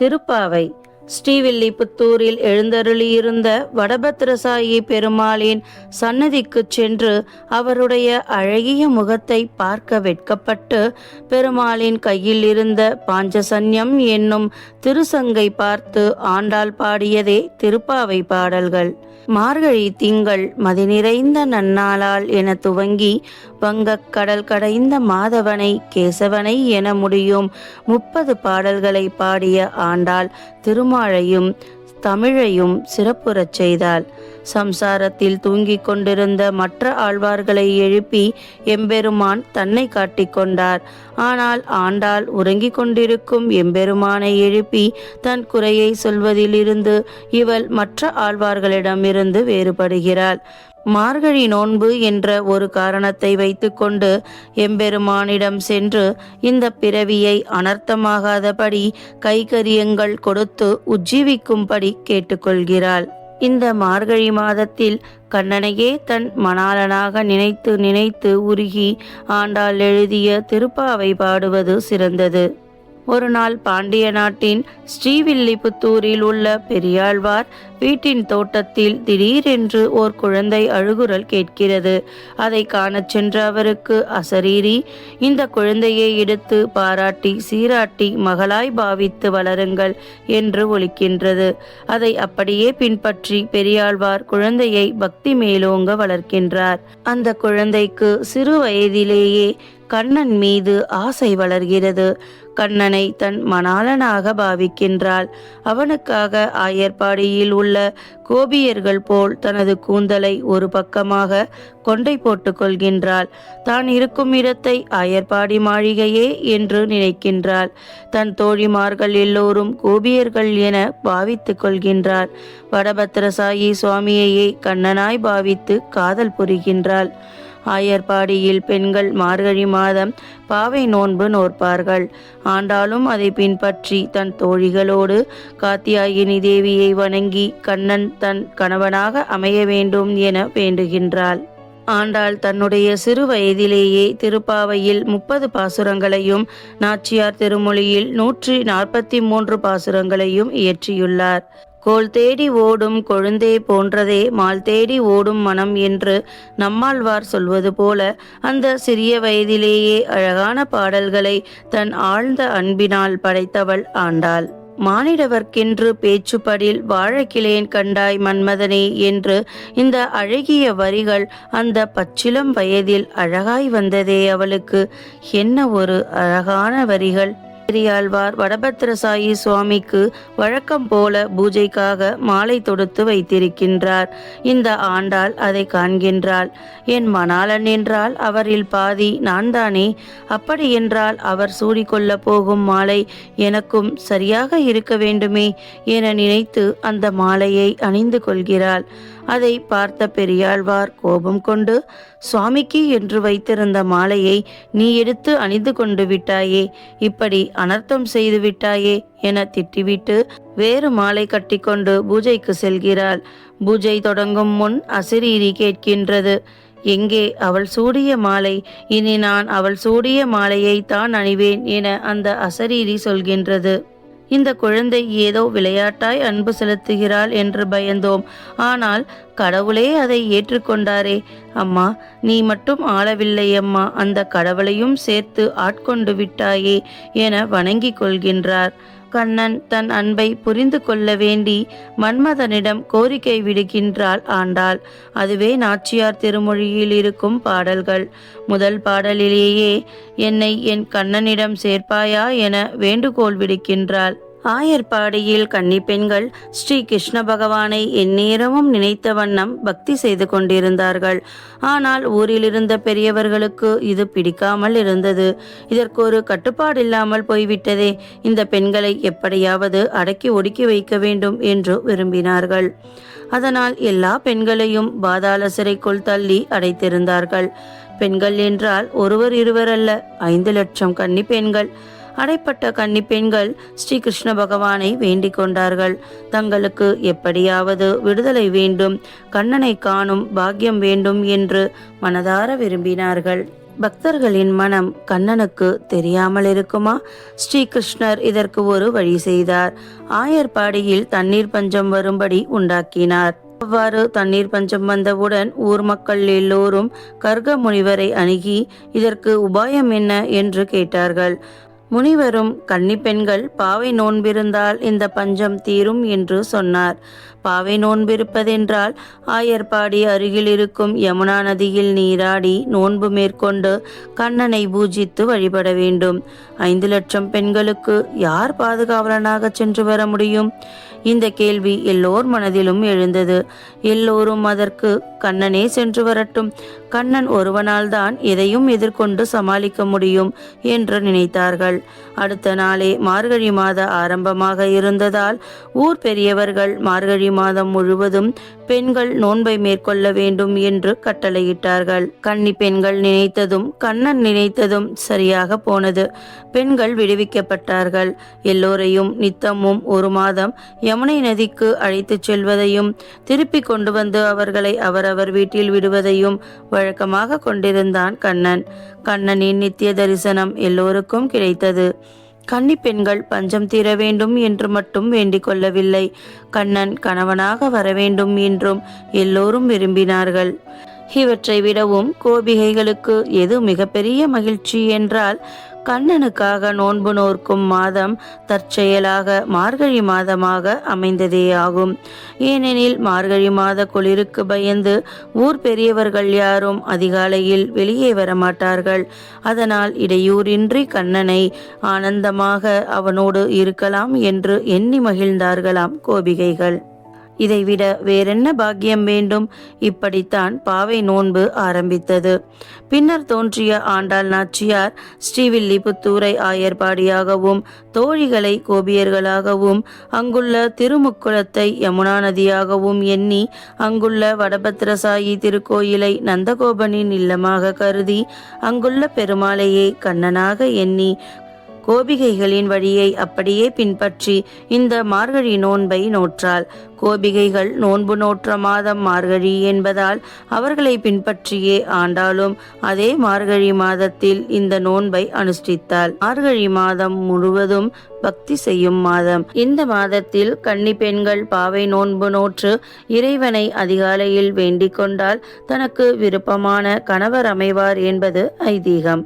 திருப்பாவை ஸ்ரீவில்லிபுத்தூரில் எழுந்தருளியிருந்த வடபத்ரசாயி பெருமாளின் சன்னதிக்குச் சென்று அவருடைய அழகிய முகத்தை பார்க்க வெட்கப்பட்டு பெருமாளின் கையில் இருந்த பாஞ்சசன்யம் என்னும் திருசங்கை பார்த்து ஆண்டாள் பாடியதே திருப்பாவை பாடல்கள். மார்கழி திங்கள் மதி நிறைந்த நன்னாளால் என துவங்கி வங்கக் கடல் கடைந்த மாதவனை கேசவனை என முடியும் முப்பது பாடல்களை பாடிய ஆண்டாள் திருமா திருமாலையும் தமிழையும் சிறப்புறச் செய்தாள். சம்சாரத்தில் தூங்கிக் கொண்டிருந்த மற்ற ஆழ்வார்களை எழுப்பி எம்பெருமான் தன்னை காட்டிக்கொண்டார் ஆனால் ஆண்டாள் உறங்கிக் கொண்டிருக்கும் எம்பெருமானை எழுப்பி தன் குறையை சொல்வதிலிருந்து இவள் மற்ற ஆழ்வார்களிடமிருந்து வேறுபடுகிறாள். மார்கழி நோன்பு என்ற ஒரு காரணத்தை வைத்துக்கொண்டு எம்பெருமானிடம் சென்று இந்த பிறவியை அனர்த்தமாகாதபடி கைகரியங்கள் கொடுத்து உஜ்ஜீவிக்கும்படி கேட்டுக்கொள்கிறாள். இந்த மார்கழி மாதத்தில் கண்ணனையே தன் மணாளனாக நினைத்து நினைத்து உருகி ஆண்டாள் எழுதிய திருப்பாவை பாடுவது சிறந்தது. ஒரு நாள் பாண்டிய நாட்டின் ஸ்ரீவில்லிபுத்தூரில் உள்ள பெரியாழ்வார் வீட்டின் தோட்டத்தில் திடீரென்று ஓர் குழந்தை அழுகுரல் கேட்கிறது. அதை காணச் சென்ற அவருக்கு அசரீரி இந்த குழந்தையை எடுத்து பாராட்டி சீராட்டி மகளாய் பாவித்து வளருங்கள் என்று ஒலிக்கின்றது. அதை அப்படியே பின்பற்றி பெரியாழ்வார் குழந்தையை பக்தி மேலோங்க வளர்க்கின்றார். அந்த குழந்தைக்கு சிறு வயதிலேயே கண்ணன் மீது ஆசை வளர்கிறது. கண்ணனை தன் மணாளனாக பாவிக்கின்றாள். அவனுக்காக ஆயர்பாடியில் உள்ள கோபியர்கள் போல் தனது கூந்தலை ஒரு பக்கமாக கொண்டை போட்டுக் கொள்கின்றாள். தான் இருக்கும் இடத்தை ஆயர்பாடி மாளிகையே என்று நினைக்கின்றாள். தன் தோழிமார்கள் எல்லோரும் கோபியர்கள் என பாவித்துக் கொள்கின்றார். வடபத்திரசாயி சுவாமியையே கண்ணனாய் பாவித்து காதல் புரிகின்றாள். ஆயர்பாடியில் பெண்கள் மார்கழி மாதம் பாவை நோன்பு நோற்பார்கள். ஆண்டாலும் அதை பின்பற்றி தன் தோழிகளோடு காத்தியாயினி தேவியை வணங்கி கண்ணன் தன் கணவனாக அமைய வேண்டும் என வேண்டுகின்றாள். ஆண்டாள் தன்னுடைய சிறு வயதிலேயே திருப்பாவையில் முப்பது பாசுரங்களையும் நாச்சியார் திருமொழியில் நூற்றி நாற்பத்தி மூன்று பாசுரங்களையும் இயற்றியுள்ளார். கோல் தேடி ஓடும் கொழுந்தே போன்றதே மால் தேடி ஓடும் மனம் என்று நம்மாழ்வார் சொல்வது போல அந்த சிறிய வயதிலேயே அழகான பாடல்களை தன் ஆழ்ந்த அன்பினால் படைத்தவள் ஆண்டாள். மானிடவர்க்கென்று பேச்சுப்படில் வாழக்கிளேன் கண்டாய் மன்மதனே என்று இந்த அழகிய வரிகள் அந்த பச்சிலம் வயதில் அழகாய் வந்ததே அவளுக்கு. என்ன ஒரு அழகான வரிகள். பெரியாழ்வார் வடபத்திரசாயி சுவாமிக்கு வழக்கம் போல பூஜைக்காக மாலை தொடுத்து வைத்திருக்கின்றார். இந்த ஆண்டாள் அதை காண்கின்றாள். என் மணாளன் என்றால் அவரில் பாதி நான் தானே அப்படியென்றால் அவர் சூடிக்கொள்ளப் போகும் மாலை எனக்கும் சரியாக இருக்க வேண்டுமே என நினைத்து அந்த மாலையை அணிந்து கொள்கிறாள். அதை பார்த்த பெரியாழ்வார் கோபம் கொண்டு சுவாமிக்கு என்று வைத்திருந்த மாலையை நீ எடுத்து அணிந்து கொண்டு விட்டாயே இப்படி அனர்த்தம் செய்து விட்டாயே என திட்டிவிட்டு வேறு மாலை கட்டிக்கொண்டு பூஜைக்கு செல்கிறாள். பூஜை தொடங்கும் முன் அசிரீரி கேட்கின்றது எங்கே அவள் சூடிய மாலை? இனி நான் அவள் சூடிய மாலையை தான் அணிவேன் என அந்த அசரீரி சொல்கின்றது. இந்த குழந்தை ஏதோ விளையாட்டாய் அன்பு செலுத்துகிறாள் என்று பயந்தோம். ஆனால் கடவுளே அதை ஏற்றுக்கொண்டாரே. அம்மா நீ மட்டும் ஆளவில்லை அம்மா. அந்த கடவுளையும் சேர்த்து ஆட்கொண்டு விட்டாயே என வணங்கிக் கொள்கின்றார். கண்ணன் தன் அன்பை புரிந்து கொள்ள வேண்டி மன்மதனிடம் கோரிக்கை விடுகின்றாள் ஆண்டாள். அதுவே நாச்சியார் திருமொழியில் இருக்கும் பாடல்கள். முதல் பாடலிலேயே என்னை என் கண்ணனிடம் சேர்ப்பாயா என வேண்டுகோள் விடுக்கின்றாள். ஆயர்பாடியில் கன்னி பெண்கள் ஸ்ரீ கிருஷ்ண பகவானை எந்நேரமும் நினைத்த வண்ணம் பக்தி செய்து கொண்டிருந்தார்கள். ஆனால் ஊரில் இருந்த பெரியவர்களுக்கு இது பிடிக்காமல் இருந்தது. இதற்கு ஒரு கட்டுப்பாடு இல்லாமல் போய்விட்டதே. இந்த பெண்களை எப்படியாவது அடக்கி ஒடுக்கி வைக்க வேண்டும் என்று விரும்பினார்கள். அதனால் எல்லா பெண்களையும் பாதாள சிறைக்குள் தள்ளி அடைத்திருந்தார்கள். பெண்கள் என்றால் ஒருவர் இருவர் அல்ல ஐந்து லட்சம் கன்னி பெண்கள் அடைப்பட்ட கன்னி பெண்கள் ஸ்ரீ கிருஷ்ண பகவானை வேண்டிக் கொண்டார்கள். தங்களுக்கு எப்படியாவது விடுதலை வேண்டும் கண்ணனை காணும் பாக்கியம் வேண்டும் என்று மனதார விரும்பினார்கள். பக்தர்களின் மனம் கண்ணனுக்கு தெரியாமல் இருக்குமா? ஸ்ரீகிருஷ்ணர் இதற்கு ஒரு வழி செய்தார். ஆயர்பாடியில் தண்ணீர் பஞ்சம் வரும்படி உண்டாக்கினார். அவ்வாறு தண்ணீர் பஞ்சம் வந்தவுடன் ஊர் மக்கள் எல்லோரும் கர்க முனிவரை அணுகி இதற்கு உபாயம் என்ன? என்று கேட்டார்கள். முனிவரும் கன்னிப்பெண்கள் பாவை நோன்பிருந்தால் இந்த பஞ்சம் தீரும் என்று சொன்னார். பாவை நோன்பிருப்பதென்றால் ஆயர்பாடி அருகில் இருக்கும் யமுனா நதியில் நீராடி நோன்பு மேற்கொண்டு கண்ணனை பூஜித்து வழிபட வேண்டும். ஐந்து லட்சம் பெண்களுக்கு யார் பாதுகாவலனாக சென்று வர முடியும்? இந்த கேள்வி எல்லோர் மனதிலும் எழுந்தது. எல்லோரும் அதற்கு கண்ணனே சென்று வரட்டும். கண்ணன் ஒருவனால் தான் எதையும் எதிர்கொண்டு சமாளிக்க முடியும் என்று நினைத்தார்கள். அடுத்த நாளே மார்கழி மாத ஆரம்பமாக இருந்ததால் ஊர் பெரியவர்கள் மார்கழி மாதம் முழுவதும் பெண்கள் நோன்பை மேற்கொள்ள வேண்டும் என்று கட்டளையிட்டார்கள். கன்னி பெண்கள் நினைத்ததும் கண்ணன் நினைத்ததும் சரியாக போனது. பெண்கள் விடுவிக்கப்பட்டார்கள். எல்லோரையும் நித்தமும் ஒரு மாதம் யமுனை நதிக்கு அழைத்துச் செல்வதையும் திருப்பி கொண்டு வந்து அவர்களை அவரவர் வீட்டில் விடுவதையும் வழக்கமாக கொண்டிருந்தான் கண்ணன். கண்ணனின் நித்திய தரிசனம் எல்லோருக்கும் கிடைத்தது. கன்னி பெண்கள் பஞ்சம் தீர வேண்டும் என்று மட்டும் வேண்டிக் கொள்ளவில்லை. கண்ணன் கணவனாக வர வேண்டும் என்றும் எல்லோரும் விரும்பினார்கள். இவற்றை விடவும் கோபிகைகளுக்கு எது மிகப்பெரிய மகிழ்ச்சி என்றால் கண்ணனுக்காக நோன்பு நோர்க்கும் மாதம் தற்செயலாக மார்கழி மாதமாக அமைந்ததே ஆகும் ஏனெனில் மார்கழி மாத குளிருக்கு பயந்து ஊர் பெரியவர்கள் யாரும் அதிகாலையில் வெளியே வரமாட்டார்கள். அதனால் இடையூறின்றி கண்ணனை ஆனந்தமாக அவனோடு இருக்கலாம் என்று எண்ணி மகிழ்ந்தார்களாம் கோபிகைகள். இதைவிட வேறென்ன பாக்கியம் வேண்டும்? இப்படித்தான் பாவை நோன்பு ஆரம்பித்தது. பின்னர் தோன்றிய ஆண்டாள் நாச்சியார் ஸ்ரீவில்லிபுத்தூரை ஆயர்பாடியாகவும் தோழிகளை கோபியர்களாகவும் அங்குள்ள திருமுக்குளத்தை யமுனா நதியாகவும் எண்ணி அங்குள்ள வடபத்ரசாயி திருக்கோயிலை நந்தகோபனின் இல்லமாக கருதி அங்குள்ள பெருமாளையே கண்ணனாக எண்ணி கோபிகைகளின் வழியை அப்படியே பின்பற்றி இந்த மார்கழி நோன்பை நோற்றாள். கோபிகைகள் நோன்பு நோற்ற மாதம் மார்கழி என்பதால் அவர்களை பின்பற்றியே ஆண்டாலும் அதே மார்கழி மாதத்தில் இந்த நோன்பை அனுஷ்டித்தாள். மார்கழி மாதம் முழுவதும் பக்தி செய்யும் மாதம். இந்த மாதத்தில் கன்னி பெண்கள் பாவை நோன்பு நோற்று இறைவனை அதிகாலையில் வேண்டிக் கொண்டால் தனக்கு விருப்பமான கணவர் அமைவார் என்பது ஐதீகம்.